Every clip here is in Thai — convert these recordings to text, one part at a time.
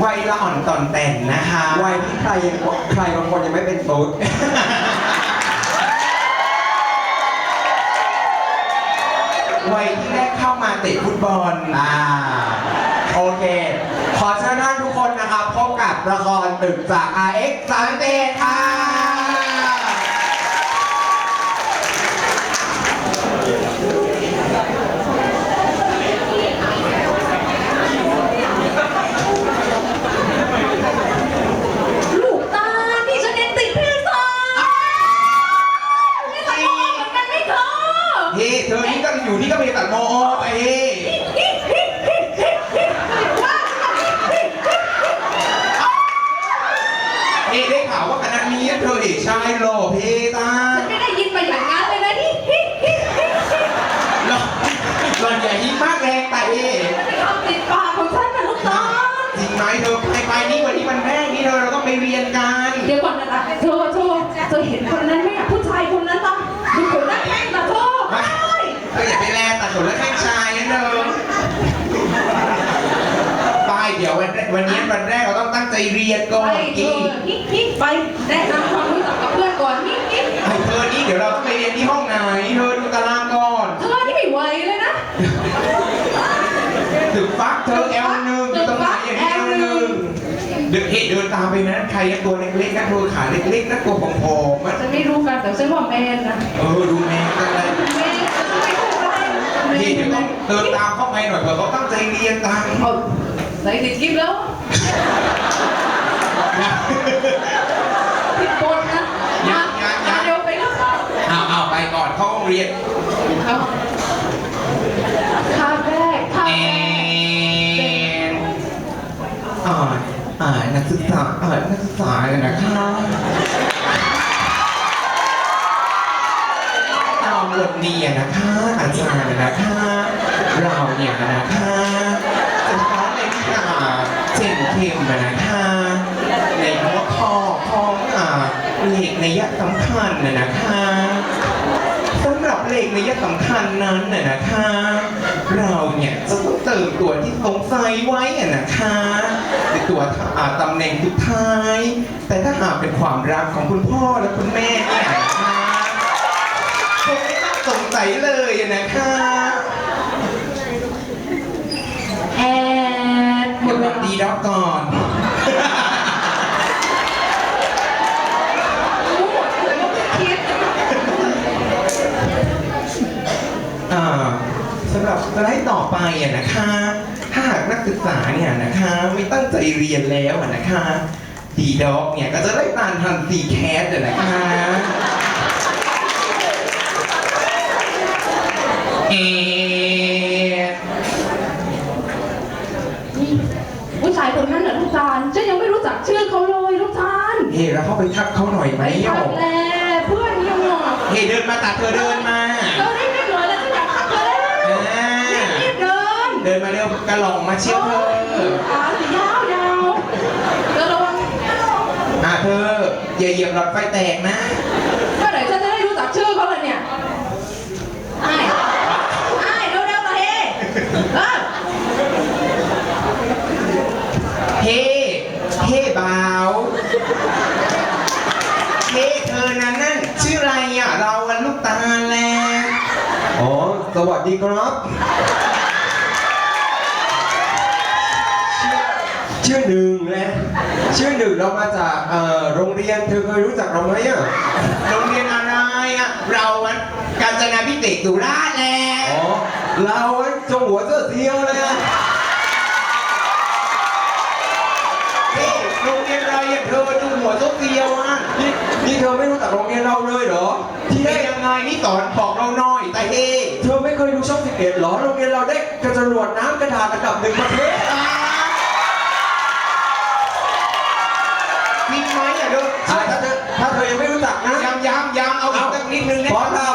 วัยละอ่อนต่อนแต่นนะคะวัยที่ใครยังใครบางคนยังไม่เป็นตุ๊ดวัยที่ได้เข้ามาเตะฟุตบอลอ่าโอเค ขอเชิญท่านทุกคนนะครับพบกับละครตึกจาก RX 3เดค่ะ ลูกตาลนี่ฉันเองติดพี่สาวไม่ใช่พ่อเหมือนกันไหมเธอ เฮ้เธอนี่ก็อยู่ที่ก็มีตัดโมโอไปเฮ้เฮ้ได้ข่าวว่าคณะนี้เธอเอกชายหล่อเพตา ฉันไม่ได้ยินมาอย่างนั้นเลยนะนี่ หล่อหล่อนอย่ายิ้มมากแรงแต่เฮ้ มันเป็นคำติดปากของฉันนะลูกตาล จริงไหมเธอไปไปนี่วันนี้วันแรกนี่เธอเราต้องไปเรียนกัน เดี๋ยวก่อนนะเธอเธอเธอเห็นคนนั้นไหมอะผู้ชายคนนั้นปะดูคนนั้นแม่งนะเธอ ไม่เธออย่าไปแลตัดขนและแข้งชายนะเธอไปเดี๋ยววันแรกวันนี้วันแรก เราต้องตั้งใจเรียนก่อไปนเธกิอนฮิฮิไปแนะนำความรู้จักกับเพื่อนก่อนฮิฮิไอ้เธอนี่เดี๋ยวเราต้องไปเรียนที่ห้องไหนเธอดูตารางก่อนเธอนี่ไม่ไหวเลยนะตึกฟักเธอแอลหนึ่งอยู่ตรงไหนอย่างนี้แอลหนึ่งเดินเห็นเดินตามไปนะใครตัวเล็กๆนะเธอขาเล็กๆนะตัวผอมๆมันฉันไม่รู้กันแต่ฉันว่าแมนนะเออดูแม่กันเลยแมนฉันไม่รู้อะไรแมนี่เดี๋ยวนต้องเดินตามเข้าไปหน่อยเผื่อเขาตั้งใจเรียนตาม เอาใส่ติดกิ๊บแล้วผิดกฎนะมามาเร็วไปแล้วเอาเอาไปก่อนเข้าห้องเรียนเอาข้าวแรกข้าวแอแรกนอ่านอ่านนักศึกษาอ่านนักศึกษาเลยนะคะเอาวันนี้นะคะอาจารย์นะคะเราเนี่ยนะคะจะ ส้นเข้มนะคะในหัวข้อของอ่าเลขในยะสำคัญนะนะคะสำหรับเลขในยะสำคัญนั้นน่ะนะคะ เราเนี่ยจะต้องเติมตัวที่สงสัยไว้อะนะคะในตัวอ่าตำแหน่งสุดท้าย แต่ถ้าหากเป็นความรักของคุณพ่อและคุณแม่เนี่ยนะคะคงไม่ต้องสงสัยเลยอะนะคะ แอดหม เดี๋ย ด ว เว แบ ลา บดีด็อ กก่อนรู้หมดเลยว่าไม่คิดอ่าสำหรับสไลด์ต่อไปอะนะคะ ถ้าหากนักศึกษาเนี่ยนะคะ ไม่ตั้งใจเรียนแล้วอะนะคะดีด็อกเนี่ยก็จะได้ตานทันตีแคสอะนะคะเอ นี่ผู้ชายคนนั้นน่ะลูกตาลฉันยังไม่รู้จักชื่อเขาเลยลูกตา ลเฮ้เราเข้าไปทักเขาหน่อยไหมไม่โยทักแลเพื่อนยังหรอเฮ้เดินมาตัดเธอเดินมาเธอรีบรีบเลยแล้วฉันอยากทักเธอแล้วอ่ารีบเดินเดินมาเร็วกระหล่องมาเชี่ยวเธอขายาวยาวเธอระวังอะเธออย่าเหยียบหลอดไฟแตกนะเมื่อไหร่ฉันจะได้รู้จักชื่อเขาเลยเนี่ยไอ้ไอ้เร็วๆมาเฮ้เออเฮ้เฮ้บ่าวเฮ้เธอนั้นนั่นชื่ออะ ไรอะเราวันลูกตาลแลอ๋อ สวัสดีครับ ชื่อหนึ่งแหละชื่อหนึ่งเรามาจากเอ่อโรงเรียนเธอเคยรู้จักเราไหมอะโรงเรียนอะไรอะเราวันกาญจนาพิเศษสุราษฎร์แลอ๋อเราไอ้จงหัวเสื้อเทียวเลยอะ เฮ้โรงเรียนอะไรอะเธอดูหัวโซเฟียวอะนี่นี่เธอไม่รู้จักโรงเรียนเราเลยเหรอ ที่ที่ได้ได้ยังไงนี่สอนบอกเราหน่อยแต่เฮ้เธอไม่เคยดูช่องสิบเอ็ดหรอโรงเรียนเราได้กระจรวดน้ำกระดาษอันดับหนึ่งประเทศจริงไหมอะเธออะถ้าเธอถ้าเธอยังไม่รู้จักนะ ย้ำย้ำย้ำเอาอีกสักนิดนึงนะพร้อมเรา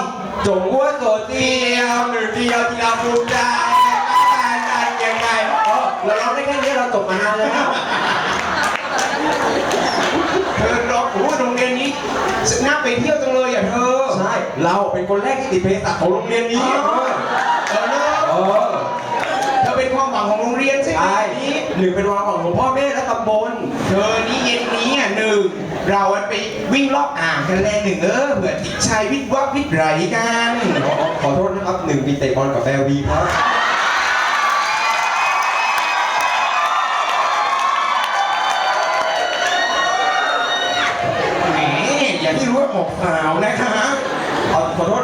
จงหัวโสดเดียวหนึ่งเดียวที่เราภูมิใจการได้ยังไง เออเราร้องได้แค่นี้เราจบมานานแล้ว เธอรอโอ้โหโรงเรียนนี้น่าไปเที่ยวจังเลยอะเธอ ใช่ เราเป็นคนแรกที่ติดเพศของโรงเรียนนี้อ๋อเออเนอะเออเธอเป็นความหวังของโรงเรียนใช่ไหมใช่นี้ หนึ่งเป็นวันของหลวงพ่อแม่และตำบล เธอนี่เย็นนี้อะหนึ่งเราไปวิ่งรอบอ่างกันแลหนึ่งเออเผื่อติดชายวิทย์วับวิทย์ไหลกันขอขอโทษนะครับหนึ่งมีเตะบอลกับแบลวีครับ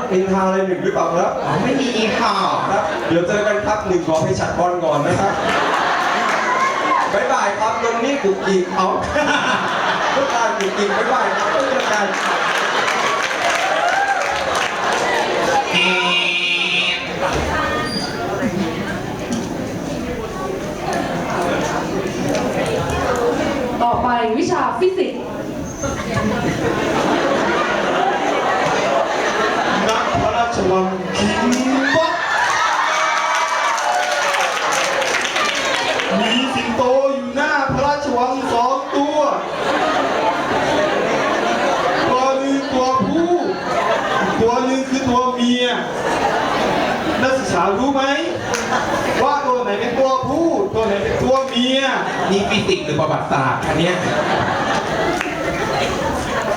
อขอโทษนินทาอะไรหนึ่งหรือเปล่าครับอ๋อไม่มีค่ะครับ เดี๋ยวเจอกันครับหนึ่งขอไปฉัดบอลก่อนนะครับบ๊ายบายครับตรงนี้กุกกิกเอาทุกการกุกกิกบ๊ายบายครับเจอกันเอ๊ะต่อไปวิชาฟิสิกส์ ณพระราช วังคิงบ็อกมีสิงโตอยู่หน้าพระราชวังสองตัวตัวหนึ่งตัวผู้ ตัวหนึ่งคือตัวเมียนักศึกษารู้ไหมว่าตัวไหนเป็นตัวผู้ตัวไหนเป็นตัวเมียนี่ฟิสิกส์หรือประวัติศาสตร์อันเนี้ย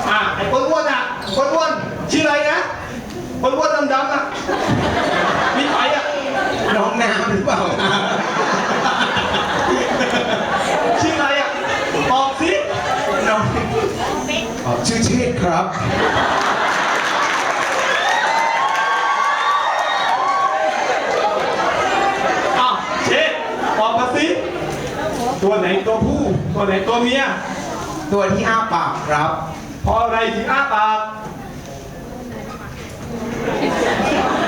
อะไอ้คนอ้วนอะคนอ้วนชื่ออะไรนะ คนอ้วนดำๆอะมีไฟอะน้องน้ำหรือเปล่าคะชื่ออะไรอะตอบสิน้องอ๋อชื่อเชษฐ์ครับอะเช็ดตอบมาสิตัวไหนตัวผู้ ตัวไหนตัวเมียตัวที่อ้าปากครับ เพราะอะไรถึงอ้าปาก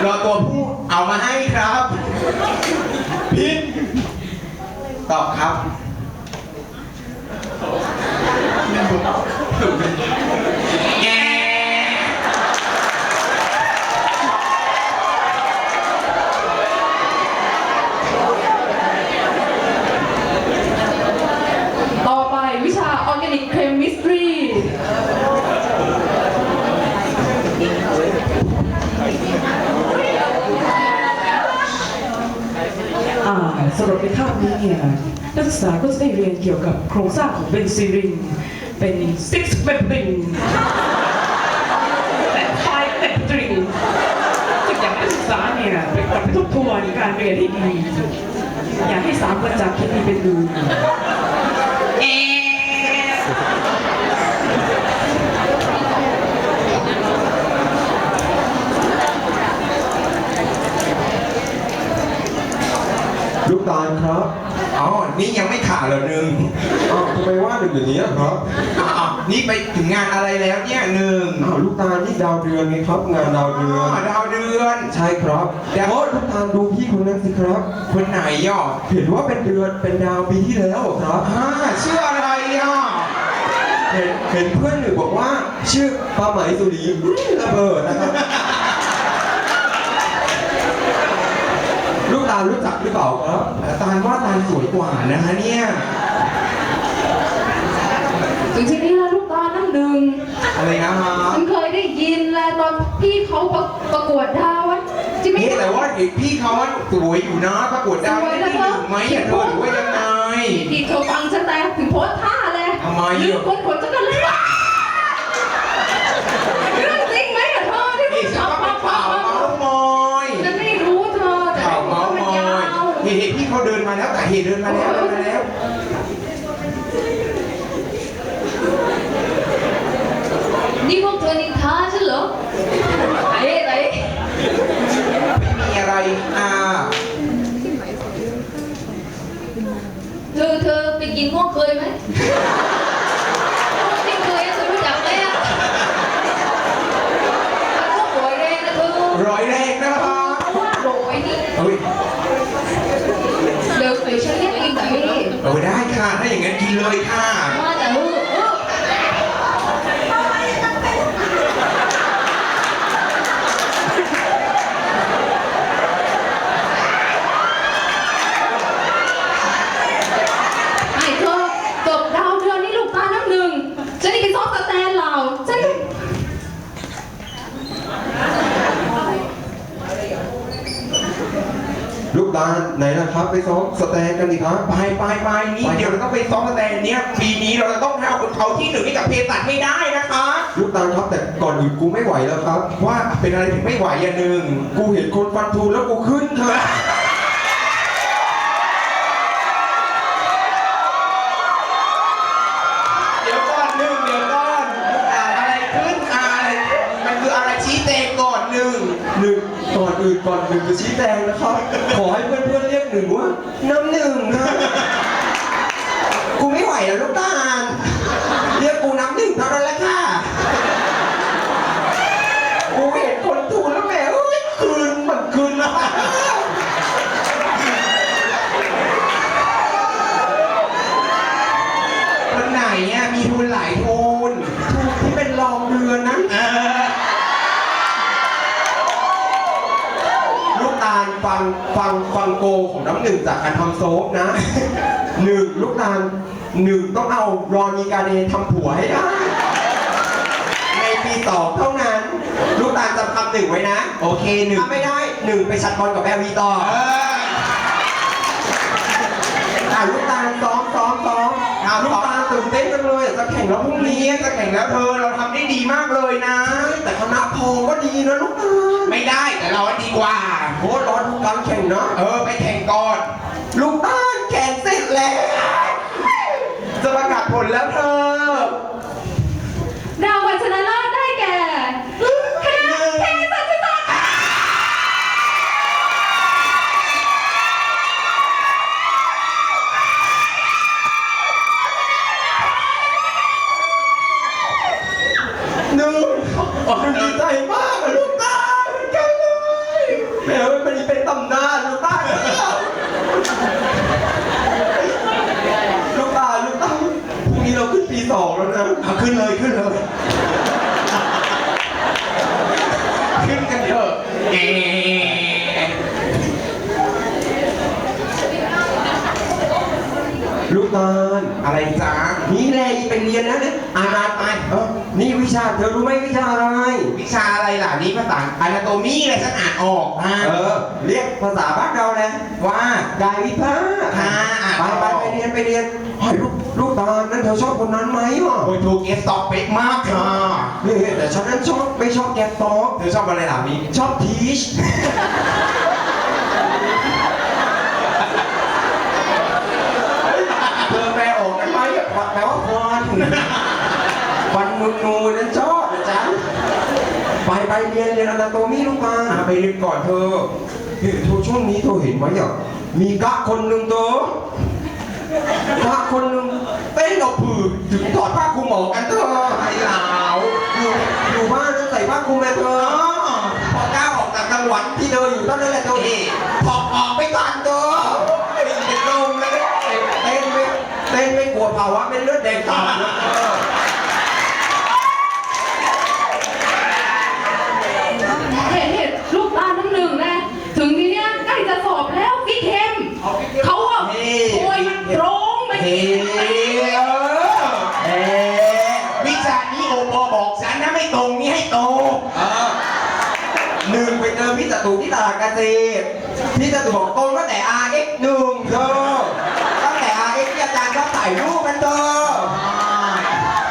รอตัวผู้เอามาให้ครับพิษตอบครับแง่ ต่อไปวิชาออร์แกนิกเคมิสตรี อ่าสำหรับในคาบนี้ เนี่ยนักศึกษาก็จะได้เรียนเกี่ยวกับโครงสร้างของเบนซิลิน เป็น six p e p t i n แต่ five p e p t i n จึงอยากให้นักศึกษาเนี่ยไปกลับไปทบทวนการเรียนให้ดี อยากให้สามประจักษ์ที่ดีเป็นดูแง่ลูกตาลครับ อ๋อ นี่ยังไม่ขาดเหรอหนึ่งอ้าวทำไมว่าหนึ่งอย่างนี้อะครับอ้าวนี่ไปถึงงานอะไรแล้วเนี่ยหนึ่งอ้าวลูกตาลนี่ดาวเดือนไงครับ งานดาวเดือน ดาวเดือน ใช่ครับดาวโอ้ลูกตาลดูพี่คนนั้นสิครับ คนไหนย่อเห็นว่าเป็นเดือนเป็นดาวปีที่แล้วเหรอครับอ่าชื่ออะไรอะเห็นเห็นเพื่อนหนึ่งบอกว่า ชื่อปลาไหมสุรีระเบิดนะครับ ลูกตาลรู้จักหรือเปล่าครับตาลว่าตาลสวยกว่านะคะเนี่ยถึงทีนี้แล้วลูกตาน้ำหนึ่งอะไรนะครับฉันเคยได้ยินแหละตอนพี่เขาประประกวดดาวอะใช่ไหมเอ๊ะแต่ว่าเด็กพี่เขาสวยอยู่นะประกวดดาวสวยได้นะที่หนึ่งไหมอะเธอหรือว่ายังไงที่เธอฟังฉันแต่ถึงโพสท่าเลยทำไมอะลืมคนขนจักรเลยเรื่องจริงไหมอะเธอที่ นี่ ผู้ ฉั ชาน ย ว่าเป็นข่าวเมาส์มอย ฉันไม่รู้เธอแต่ ข่าวเมาส์ มัน มอย ยาว เฮ้ยพี่ เขาเดินมาแล้วแต่เห็นเดินมาแล้วเดินมาแล้วนี่พวกเธอนินทาฉันเหรอไหนไหนไม่มีอะไรอ่าเธอเธอไปกินม่วงเคยไหมที่เคยอะเธอรู้จักไหมอะมันพวกรอยแรงนะเธอร้อยแรกนะคะเพราะว่าโรยนี่ เฮ้ย เดี๋ยวเดี๋ยวฉันเรียกกินแต่ไม่ได้ เอาได้ค่ะ ถ้าอย่างนั้นกินเลยค่ะมาแต่ลูกอเออ ไอ้เธอจบดาวเดือนนี่ลูกตาน้ำหนึ่งฉันนี่เป็นซอสสแตนเหล่าฉัน ลูกตตาลไหนนะครับ ไปซ้อมสแตนกันดีครับ ไปไปไปนี่เดี๋ยวเราต้องไปซ้อมสแตนเนี้ยปีนี้เราจะต้องเอาเอาที่หนึ่งให้กับเพสัตไม่ได้นะคะลูกตาลครับแต่ก่อนอื่นกูไม่ไหวแล้วครับ ว่าเป็นอะไรถึงไม่ไหวอย่างหนึ่งกูเห็นคนฟันทูแล้วกูขึ้นครับเดี๋ยวก่อนหนึ่งเดี๋ยวก่อนอ่าอะไรขึ้นอ่าอะไรมันคืออะไรชี้แจงก่อนหนึ่งหนึ่ง ก่อนอื่นก่อนหนึ่งจะชี้แจงนะครับ ขอให้เพื่อนๆเรียกหนึ่งว่าน้ำหนึ่งนะกูไม่ไหวแล้วลูกตาลเรียกกูน้ำหนึ่งเท่านั้นแหละค่ะกูเห็นคนทูแล้วแหมเอ้ยคืนมันคืนแล้วคนไหนอะมีทุนหลายทุนทูที่เป็นรองเรือนนะ เออ ลูกตาล ฟังฟังฟังโกของน้ำหนึ่งจากการทำโซฟนะ หนึ่งลูกตาลหนึ่งต้องเอารอนีการเดทำผัวให้ได้ในปีสองเท่านั้น ลูกตาลจำคำหนึ่งไว้นะ โอเคหนึ่งถ้าไม่ได้หนึ่งไปชัดบอลกับแอลวีต่อเอออะลูกตาลซ้อมซ้อมซ้อมลูกตาลตื่นเต้นจังเลยจะแข่งแล้วพรุ่งนี้จะแข่งแล้วเธอเราทำได้ดีมากเลยนะ แต่คณะพอก็ดีนะลูกตาลไม่ได้แต่เราดีกว่าโคตรร้อนทุกการแข่งนะเออไปแข่งก่อน ลูกตาลแข่งเสร็จแล้ว จะประกาศผลแล้วเธอ รางวัลชนะเลิศได้แก่คณะเภสัชศาสตร์ หนึ่งดีใจมากอะลูกตาลเหมือนกันเลยแหมมันเป็นตำนานลูกตาลลูกตาลลูกตาลพรุ่งนี้เราขึ้นปีสองแล้วนะ เอาขึ้นเลยขึ้นเลย ขึ้นกันเถอะเอ๊ะ ลูกตาล อะไรจ๊ะ นี่แหละอี เป็นเรียนนะเนี่ยอ่านอ่านไปเออนี่วิชาเธอรู้ไหมวิชาอะไร วิชาอะไรล่ะนี่ภาษาอนาโตมีอะไรฉันอ่านออกนะเออ เรียกภาษาบ้านเราเลยว่ากายวิภาคค่ะอ่านไปออกไปไปเรียนไปเรียนเฮ้ยลูกลูกตาลนั่นเธอชอบคนนั้นไหมอะโอ้ยถูกเอสต็อกเป๊กมากค่ะนี่แต่ฉันนั้นชอบไม่ชอบแกตอกเธอชอบอะไรล่ะมีชอบทีชเธอแปลออกกันไห มแปลว่าควันควันนูนูๆนั่นชอบนะจ๊ะไปไปเรียนเรียนอนาโตมีลูกตาลอะไปเรียนก่อนเธอเฮ้ยเธอช่วงนี้เธอเห็นไหมอะมีกะคนหนึ่งเธอกะคนหนึ่งเต้นเอาผือถึงถอดผ้าคลุมออกกันเธอไอ้เหลาอยู่อยู่บ้านแล้วใส่ผ้าคลุมเลยเธออ๋อพอก้าวออกจากจังหวัดที่เธออยู่ตอนนั้นแหละเธอเอ๊ะพอออกไปก่อนเธอเฮ้ยเป็นลมแล้วเนี่ย เต้นไม่เต้นไม่กลัวภาวะเป็นเลือดแดงต่ำนะเออ เห็นเห็นลูกตาลน้ำหนึ่งนะถึงทีเนี้ยใกล้จะสอบแล้วพี่เข้มเขาอะโอ้ยมันตรงมัน เฮ้เออ เอ๊ะ วิชานี้โอปอบอกฉันนะไม่ตรงนี่ให้โต เออหนึ่งไปเจอพี่จตุที่ตลาดเกษตรพี่จตุบอกตรงตั้งแต่ RX หนึ่งเธอตั้งแต่ RX ที่อาจารย์ชอบถ่ายรูปกันเธอ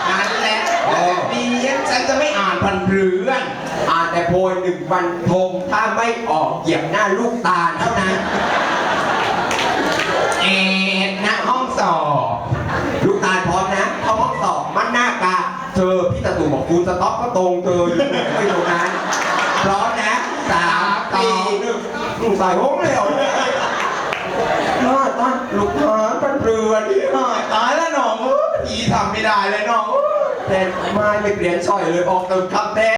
นั่นแหละเออดีฉันจะไม่อ่านพันเรือนอ่านแต่โพยหนึ่งวันทงถ้าไม่ออกเหยียบหน้าลูกตาลเท่านั้นเอ็ดนะห้องสอบลูกตาพร้อมนะเข้าห้องสอบมันหน้ากาเธอพี่ตะตู่บอกคุณสต็อปก็ตรงเธออยู่ไม่ตรงนั้นพร้อมนะ นึ่งอืมใส่ห้องเลยเหรอน่าตั้งลูกหานเป็นเรือนี่อ้าวตายแล้วน้องเอ้ยพี่ทำไม่ได้เลยน้องแต่ไม่ไม่เปลี่ยนช่อยเลยออกเติมคำแท้